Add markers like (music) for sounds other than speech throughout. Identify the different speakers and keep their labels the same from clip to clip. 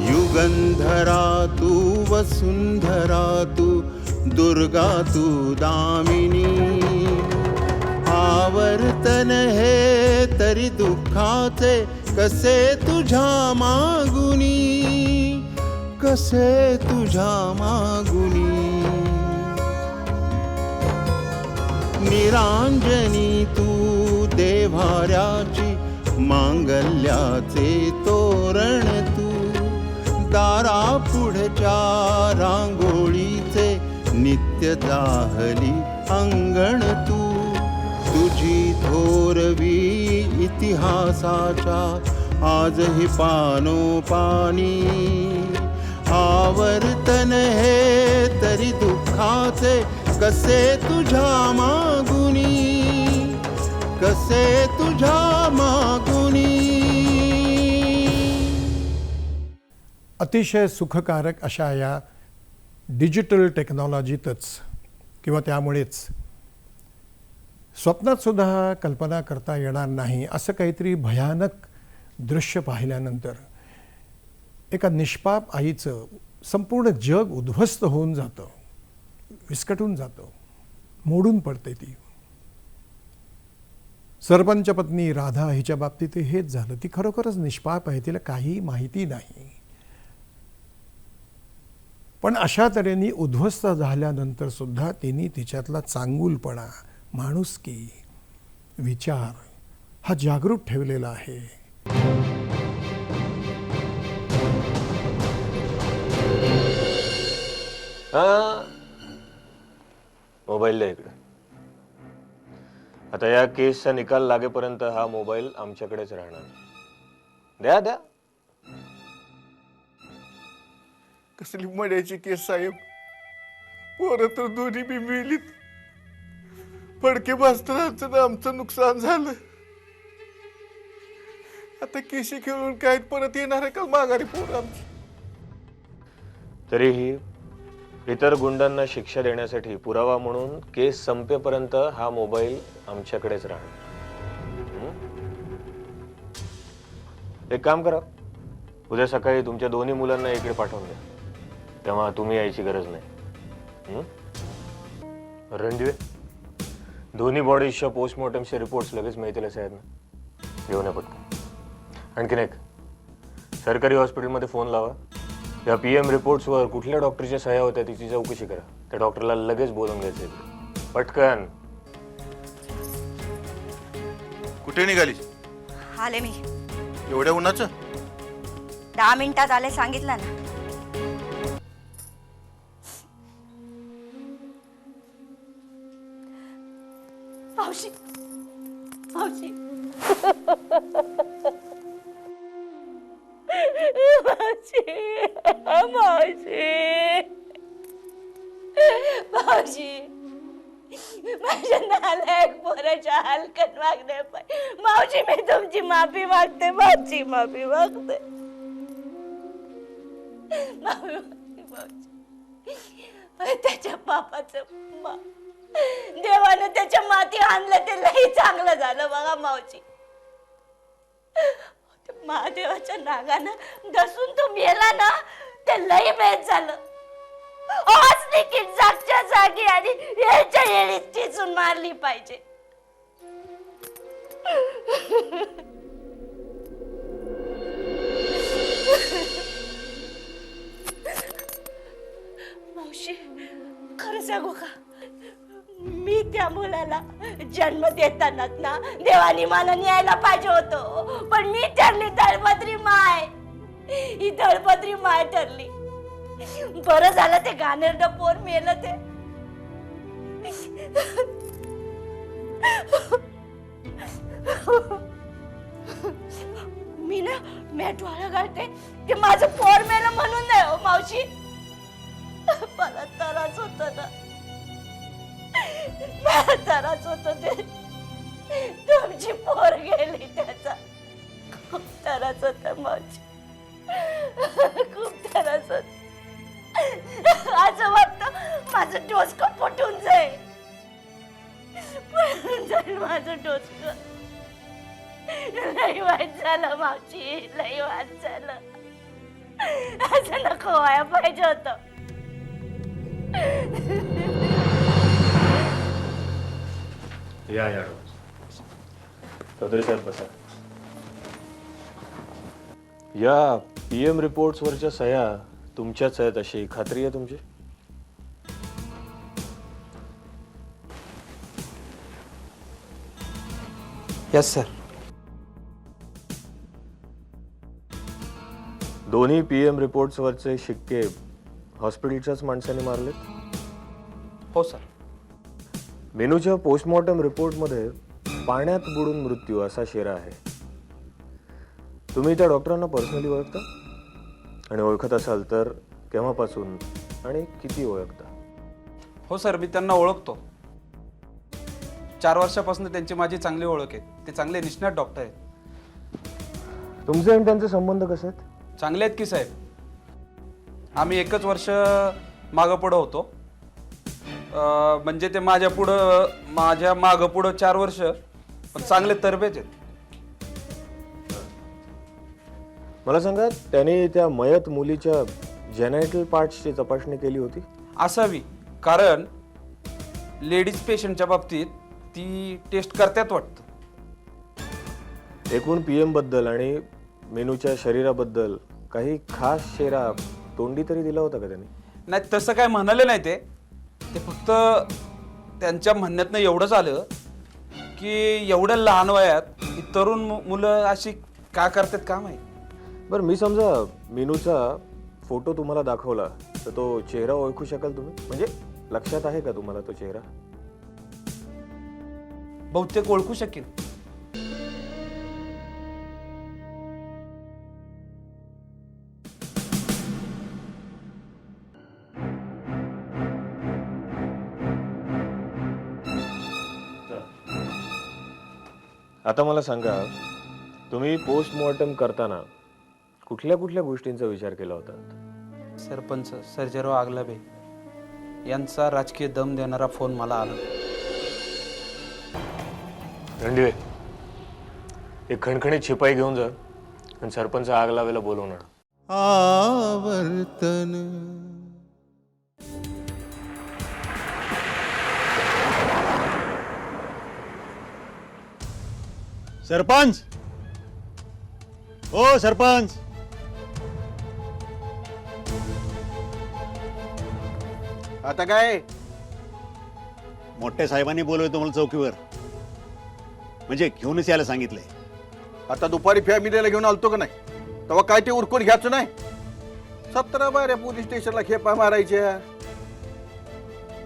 Speaker 1: युगंधरा तु वसुंधरा तु दुर्गा तु दामिनी। आवर्तन हे तरी दुःखाचे कसे तुझ्या मागुनी? कसे तुझ्या मागुनी? निरांजनी तू देवाऱ्याची मांगल्याचे तोरण तू. दारा पुढच्या रांगोळीचे नित्य जाहली अंगण तू. तुझी थोरवी इतिहासाच्या आजही पानोपानी. आवर्तन हे तरी दुःखाचे कसे तुझ्या मागुनी? कसे तुझ्या मागुनी?
Speaker 2: अतिशय सुखकारक अशा या डिजिटल टेक्नॉलॉजीतच किंवा त्यामुळेच स्वप्नात सुद्धा कल्पना करता येणार नाही असं काहीतरी भयानक दृश्य पाहिल्यानंतर एका निष्पाप आईचं संपूर्ण जग उद्ध्वस्त होऊन जातं. विस्कटून जातो मोडून पडते ती. सरपंच पत्नी राधा हिच्या बाबतीत हेच झालं. ती खरोखरच निष्पाप आहे तिला काही माहिती नाही. पण अशा तऱ्हेने उद्ध्वस्त झाल्यानंतर सुद्धा तिने तिच्यातला चांगुलपणा माणुसकी विचार हा जागृत ठेवलेला आहे.
Speaker 3: हा? मोबाईल द्या इकडे. आता या केसचा निकाल लागेपर्यंत हा मोबाईल आमच्याकडेच राहणार. द्या द्या.
Speaker 4: कसली मड्याची केस साहेब? पोरं तर दोन्ही बी मिळलीत फडके भास्करांचं ना आमचं नुकसान झालं. आता केशी खेळून काय परत येणार आहे का माघारी पोर आमची?
Speaker 3: तरीही इतर गुंडांना शिक्षा देण्यासाठी पुरावा म्हणून केस संपेपर्यंत हा मोबाईल आमच्याकडेच राहणार. एक काम करा. उद्या सकाळी तुमच्या दोन्ही मुलांना इकडे पाठवून द्या. तेव्हा तुम्ही यायची गरज नाही. रणजवे रणदिवे. दोन्ही बॉडीजच्या पोस्टमॉर्टमचे रिपोर्ट्स लगेच मिळतील असे आहेत ना? घेऊन या पटकन आणखीन एक. सरकारी हॉस्पिटलमध्ये फोन लावा. या पी एम रिपोर्ट्सवर कुठल्या डॉक्टरच्या सह्या होत्या तिची चौकशी करा. त्या डॉक्टरला लगेच बोलून घ्यायचं. पटकन.
Speaker 4: कुठे निघाली
Speaker 5: आले मी.
Speaker 4: एवढ्या उन्हाचं?
Speaker 5: दहा मिनिटात आले सांगितलं ना. मावशी. मावशी. (laughs) मावशी. मावशी मावशी माझ्या नालायक पोराच्या हलकत मागणे मावशी मी तुमची माफी मागते मावशी माफी मागते. माफी मागते मावशी. त्याच्या बापाचं मा देवानं त्याच्या माती आणलं ते लई चांगलं झालं बघा मावशी. त्या महादेवाच्या नागानं घसून तो मेला ना? ते लई बेत झालं. आज देखील जागच्या जागी आणि याच्या येळीत चिचून मारली पाहिजे. मावशी खरं सांगू का? मी त्या मुलाला जन्म देतानाच ना देवानी मला न्यायला पाहिजे होतो. पण मी ठरली तळपत्री माय. ही दळपत्री माय ठरली. बरं झालं ते घाणेरड पोर मेलं ते. मी ना मॅटवाला घालते ते माझं पोर मेलं म्हणून नाही हो मावशी. मला तराच होत ना. मला तराच होत ते. तुमची पोर गेली त्याचा. खूप त्रास मावशी. खूप त्रास होत. असं वाटत माझं डोसकं फुटून जाईल. फुटून जाईल माझं डोसक. लई वाईट झालं मावशी लई वाईट झालं. असं नको व्हायला पाहिजे होत.
Speaker 3: या या चौधरी साहेब बसा. या पी एम रिपोर्ट्सवरच्या सह्या तुमच्याच आहेत अशी. खात्री आहे तुमची?
Speaker 6: यस सर
Speaker 3: दोन्ही पी एम रिपोर्ट्सवरचे शिक्के हॉस्पिटलच्याच माणसाने मारलेत?
Speaker 6: हो सर
Speaker 3: मेनूच्या पोस्टमॉर्टम रिपोर्टमध्ये पाण्यात बुडून मृत्यू असा शेरा आहे. तुम्ही त्या डॉक्टरांना पर्सनली ओळखता? आणि ओळखत असाल तर केव्हापासून आणि किती ओळखता?
Speaker 6: हो सर मी त्यांना ओळखतो. चार वर्षापासून त्यांची माझी चांगली ओळख आहे. ते चांगले निष्णात डॉक्टर आहेत.
Speaker 3: तुमचे आणि त्यांचे संबंध कसे आहेत?
Speaker 6: चांगले आहेत की साहेब? आम्ही एकच वर्ष मागं पुढं होतो. अं, म्हणजे ते माझ्या पुढं माझ्या मागं पुढं चार वर्ष पण चांगले तरबेज आहेत.
Speaker 3: मला सांगा त्यांनी त्या मयत मुलीच्या जेनायटल पार्ट्सची तपासणी केली होती?
Speaker 6: असावी कारण लेडीज पेशंटच्या बाबतीत ती टेस्ट करतात वाटतं.
Speaker 3: एकूण पी बद्दल आणि मेनूच्या शरीराबद्दल काही खास शेरा तोंडी तरी दिला होता का त्यांनी?
Speaker 6: नाही तसं काय म्हणाले नाही ते. ते फक्त त्यांच्या म्हणण्यातनं एवढंच आलं की एवढ्या लहान वयात ही तरुण मु- मुलं अशी का करतात का माहीत?
Speaker 3: बरं मी समजा मेनूचा फोटो तुम्हाला दाखवला तर तो चेहरा ओळखू शकाल तुम्ही? म्हणजे लक्षात आहे का तुम्हाला तो चेहरा?
Speaker 6: बहुतेक ओळखू शकेल
Speaker 3: आता मला सांगा तुम्ही पोस्टमॉर्टम करताना कुठल्या कुठल्या गोष्टींचा विचार केला होता?
Speaker 6: सरपंच सर्जेराव आगलाबे यांचा राजकीय दम देणारा फोन मला आला.
Speaker 3: रणदिवे एक खणखणीत शिपाई घेऊन जा आणि सरपंच आग लावायला बोलवणार
Speaker 1: आवर्तन.
Speaker 7: सरपंच! ओ सरपंच!
Speaker 4: आता काय?
Speaker 7: मोठ्या साहेबांनी बोलवलं तुम्हाला चौकीवर. म्हणजे घेऊनच यायला सांगितलंय.
Speaker 4: आता दुपारी फॅमिलीला घेऊन आलतो का नाही? तेव्हा काय ते उरकून घ्यायचं नाही? सतरा बाऱ्या पोलीस स्टेशनला खेपा मारायच्या.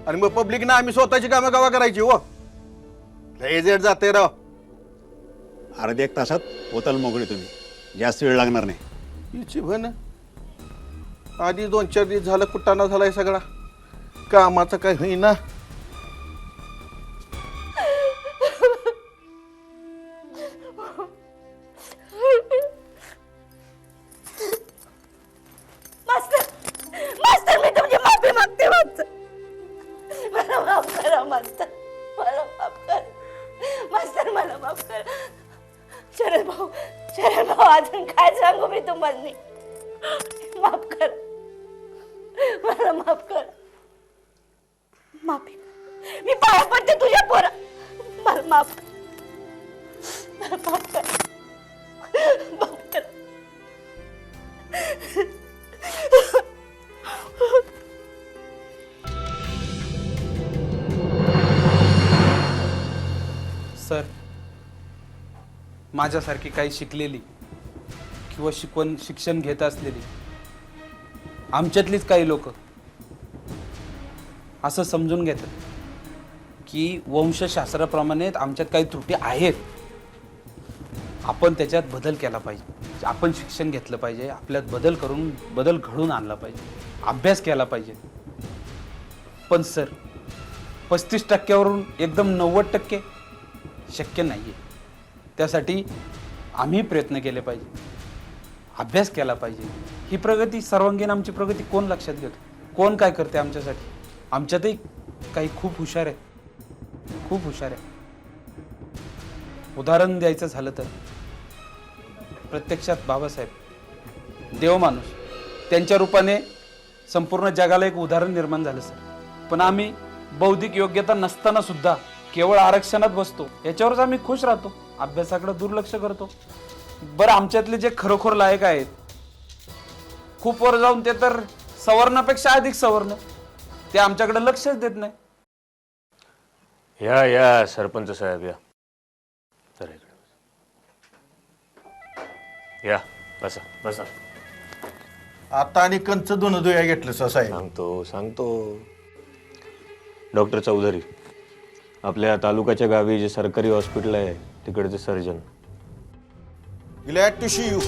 Speaker 4: आणि मग पब्लिक ना आम्ही स्वतःची कामं गावा करायची हो. लय जेट जाते राव.
Speaker 7: अर्ध्या एक तासात होताल मोकळे तुम्ही. जास्त वेळ लागणार नाही.
Speaker 4: हिची भन आधी दोन चार दिवस झालं कुटाणा झालाय सगळा. कामाचं काही होईना.
Speaker 5: मी पाया पडते तुझ्या पोरा. मला माफ कर. मला माफ माफ
Speaker 6: सर माझ्यासारखी काही शिकलेली किंवा शिकवण शिक्षण घेत असलेली आमच्यातलीच काही लोक असं समजून घेतात. की वंशशास्त्राप्रमाणे आमच्यात काही त्रुटी आहेत. आपण त्याच्यात बदल केला पाहिजे. आपण शिक्षण घेतलं पाहिजे. आपल्यात बदल करून बदल घडून आणला पाहिजे. अभ्यास केला पाहिजे. पण सर पस्तीस टक्क्यावरून एकदम नव्वद टक्के शक्य नाही आहे त्यासाठी आम्ही प्रयत्न केले पाहिजे. अभ्यास केला पाहिजे. ही प्रगती सर्वांगीण आमची प्रगती कोण लक्षात घेतो? कोण काय करते आमच्यासाठी? आमच्यातही काही खूप हुशार आहे खूप हुशार आहे. उदाहरण द्यायचं झालं तर? प्रत्यक्षात बाबासाहेब. देव माणूस. त्यांच्या रूपाने संपूर्ण जगाला एक उदाहरण निर्माण झालं सर. पण आम्ही बौद्धिक योग्यता नसताना सुद्धा केवळ आरक्षणात बसतो. याच्यावरच आम्ही खुश राहतो. अभ्यासाकडे दुर्लक्ष करतो. बरं आमच्यातले जे खरोखर लायक आहेत खूप वर जाऊन ते तर सवर्णापेक्षा अधिक सवर्ण. ते आमच्याकडे लक्षच देत नाही.
Speaker 3: या या सरपंच साहेब या. तर इकडे. या बसा बसा.
Speaker 4: आता आणि कंच दोन दुया घेतलं साहेब.
Speaker 3: सांगतो सांगतो. डॉक्टर चौधरी आपल्या तालुक्याच्या गावी जे सरकारी हॉस्पिटल आहे तिकडचे surgeon.
Speaker 4: Glad to see you.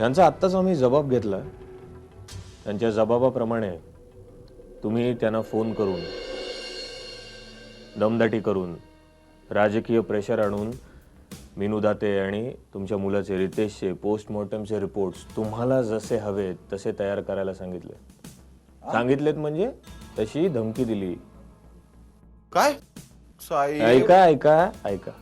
Speaker 3: यांचा आत्ताच आम्ही जबाब घेतला. त्यांच्या जबाबाप्रमाणे तुम्ही त्यांना फोन करून दमदाटी करून राजकीय प्रेशर आणून मीनू दाते आणि तुमच्या मुलाचे रितेशचे पोस्टमॉर्टमचे रिपोर्ट्स तुम्हाला जसे हवेत तसे तयार करायला सांगितले. सांगितलेत म्हणजे तशी धमकी दिली.
Speaker 4: काय?
Speaker 3: ऐका ऐका ऐका.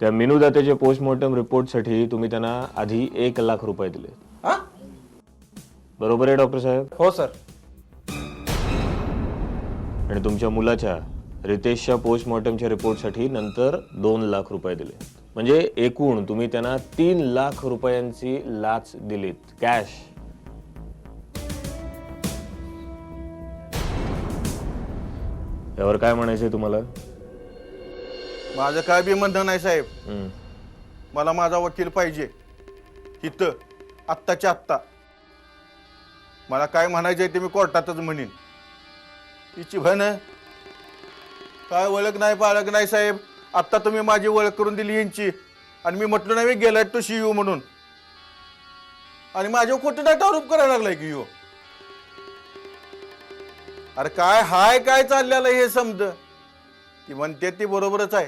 Speaker 3: त्या मीनू दातेचे पोस्टमॉर्टम रिपोर्टसाठी तुम्ही त्यांना आधी एक लाख रुपये दिले? बरोबर आहे डॉक्टर साहेब?
Speaker 6: हो सर.
Speaker 3: आणि तुमच्या मुलाच्या रितेशच्या पोस्टमॉर्टमच्या रिपोर्टसाठी नंतर दोन लाख रुपये दिले म्हणजे एकूण तुम्ही त्यांना तीन लाख रुपयांची लाच दिलीत कॅश यावर काय म्हणायचंय तुम्हाला?
Speaker 4: माझं काय बी म्हणणं नाही साहेब.
Speaker 3: हम्म.
Speaker 4: मला माझा वकील पाहिजे. इथं आत्ताच्या आत्ता. मला काय म्हणायचं आहे ते मी कोर्टातच म्हणेन. तिची भन काय ओळख नाही पाळख नाही साहेब. आत्ता तुम्ही माझी ओळख करून दिली यांची. आणि मी म्हटलं नाही मी गेलाय तो शिव म्हणून. आणि माझ्या खोटं नाही आरोप करायला लागलाय की यो. अरे काय हाय काय चाललेलं हे समज? ती म्हणते ती बरोबरच आहे.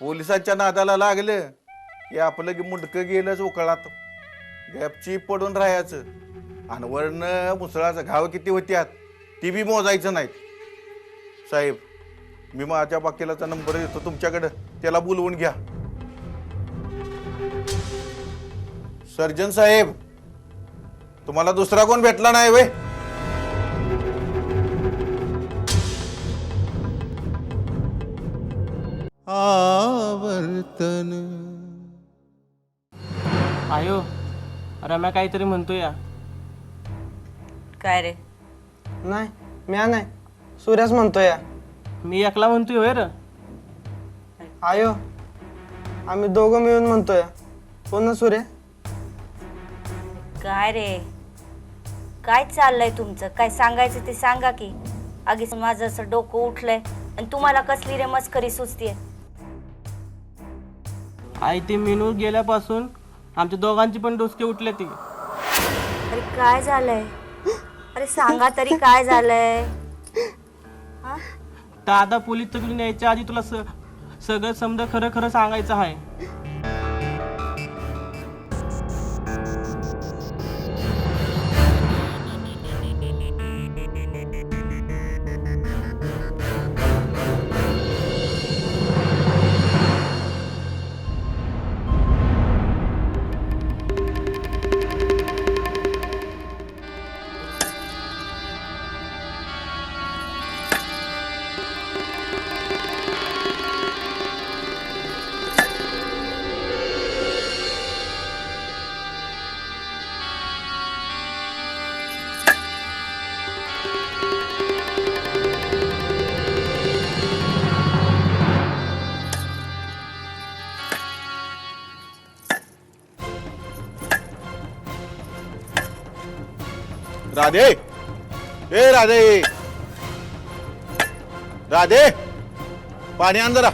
Speaker 4: पोलिसांच्या नादाला लागलं. की आपलं की मुंडकं गेलंच उकळात. गॅपची पडून राहायचं. आणि वरनं मुसळाचं घाव किती होत्यात ती बी मोजायचं नाहीत. साहेब मी माझ्या बाकीलाचा नंबर देतो तुमच्याकडं त्याला बोलवून घ्या. सर्जन साहेब तुम्हाला दुसरा कोण भेटला नाही वे
Speaker 1: आवर्तन.
Speaker 8: आयो रम्या काहीतरी म्हणतोय या.
Speaker 5: काय रे?
Speaker 9: नाही म्या नाही. सूर्याच म्हणतोय. या.
Speaker 8: मी एकला म्हणतोय होय र.
Speaker 9: आयो आम्ही दोघं मिळून म्हणतोय. कोण ना सूर्य?
Speaker 5: काय रे? काय चाललंय तुमचं? काय सांगायचं ते सांगा की. आगीच माझं असं डोकं उठलंय आणि तुम्हाला कसली रे मस्करी सुचतीये?
Speaker 8: आई ते मेनू गेल्यापासून आमच्या दोघांची पण डोसके उठले ती.
Speaker 5: अरे काय झालंय? अरे सांगा तरी काय झालंय हा?
Speaker 8: दादा पोलीस चकली न्यायच्या आधी तुला स सगळं समजा खरं खरं सांगायचं आहे
Speaker 4: राधे. ए राधे. राधे. पाणी आण जरा.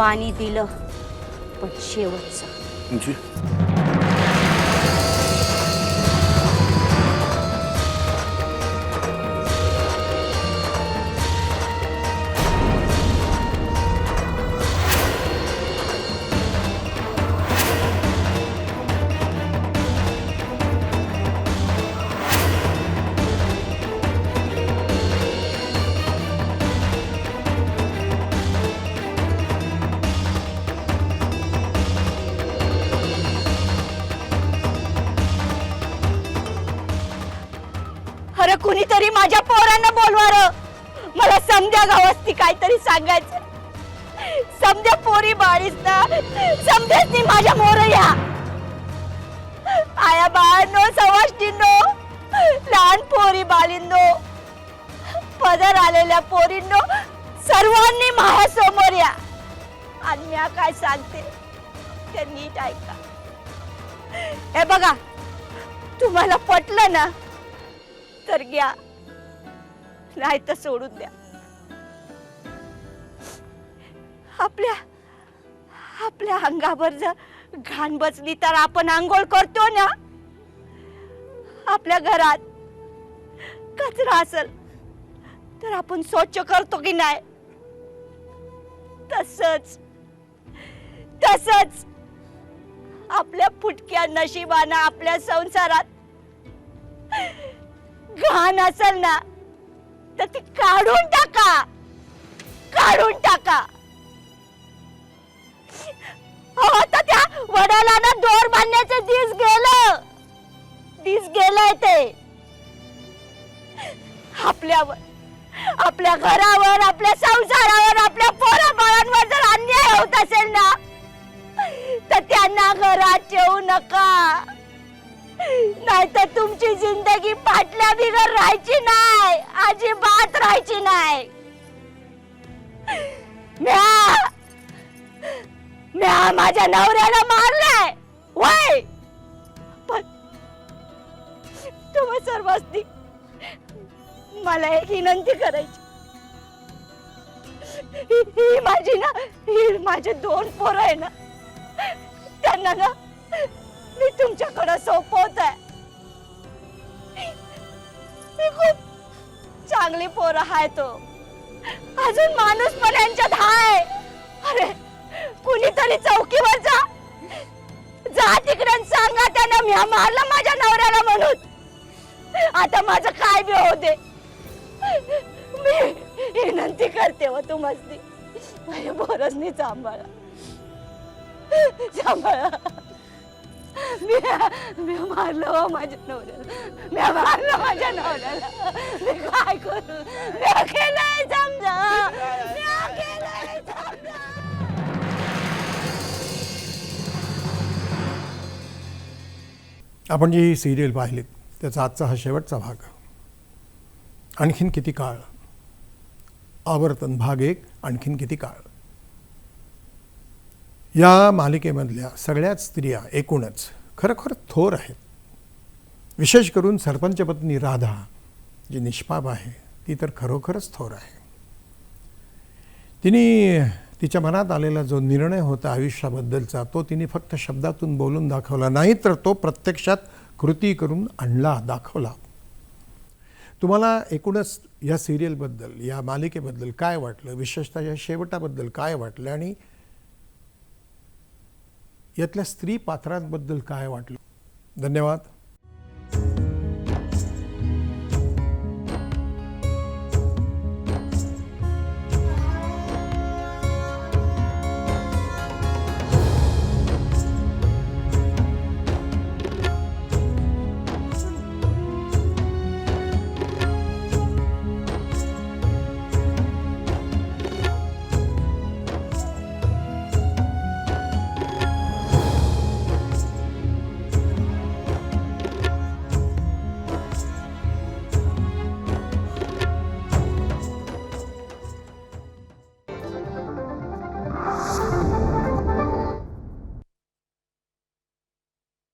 Speaker 5: पाणी दिलं पण शेवटचं.
Speaker 4: म्हणजे?
Speaker 5: तरी माझ्या पोरांना बोलवार. मला समजा गावस्ती काहीतरी सांगायचं समजा पोरी बाळीस ना समजेच नाही माझ्या मोरया आया बाळांनो सवाष्टींनो लहान पोरी बाळींनो पदर आलेल्या पोरींनो सर्वांनी माझ्यासमोर या. आणि मी काय सांगते ते नीट ऐका. हे बघा तुम्हाला पटलं ना? तर घ्या. नाही तर सोडून द्या. आपल्या आपल्या अंगावर जर घाण बसली तर आपण आंघोळ करतो ना? आपल्या घरात कचरा असेल तर आपण स्वच्छ करतो की नाही? तसच तसच आपल्या फुटक्या नशिबानं आपल्या संसारात घाण असेल ना? तर ती काढून टाका. काढून टाका. हो तर त्या वडाला ना दोर बांधण्याचे दिस गेलं. दिस गेलंय ते. आपल्यावर आपल्या घरावर आपल्या संसारावर आपल्या पोरा बाळांवर जर अन्याय होत असेल ना तर त्यांना घरात ठेवू नका. नाहीतर तुमची जिंदगी पाटल्या बिगर राहायची नाही अजिबात राहायची नाही. म्या म्या माझ्या नवऱ्याला मारलाय. वय! पण तुम्हा सर्वांनी मला एक विनंती करायची. ही ही माझी ना ही माझे दोन पोरं आहे ना त्यांना ना मी तुमच्याकडे सोपवत आहे मी खूप चांगली पोरं आहे तो. अजून माणूस पण यांच्यात हाय अरे कुणीतरी चौकीवर जा. जा तिकडे सांगा त्यांना मी मारलं माझ्या नवऱ्याला म्हणून. आता माझं काय बी होऊ दे. मी विनंती करते व तू मस्ती माझ्या पोरसनी सांभाळा. सांभाळा. मी मी मारलं हो माझ्या नवऱ्याला. मी मारलं माझ्या नवऱ्याला. मी काय करू? मी केलंय समजा. मी केलंय समजा.
Speaker 2: आपण जी सिरियल पाहिलीत त्याचा आजचा हा शेवटचा भाग. आणखीन किती काळ? आवर्तन भाग एक आणखीन किती काळ? या मालिकेमधल्या सगळ्याच स्त्रिया एकूणच खरोखर थोर आहेत. विशेष करून सरपंचपत्नी राधा जी निष्पाप आहे ती तर खरोखरच थोर आहे. तिने तिच्या मनात आलेला जो निर्णय होता आयुष्याबद्दलचा तो तिने फक्त शब्दातून बोलून दाखवला नाही तर तो प्रत्यक्षात कृती करून आणला दाखवला. तुम्हाला एकूणच या सिरियलबद्दल या मालिकेबद्दल काय वाटलं? विशेषतः या शेवटाबद्दल काय वाटलं? आणि यातल्या स्त्री पात्रांबद्दल काय वाटलं? धन्यवाद.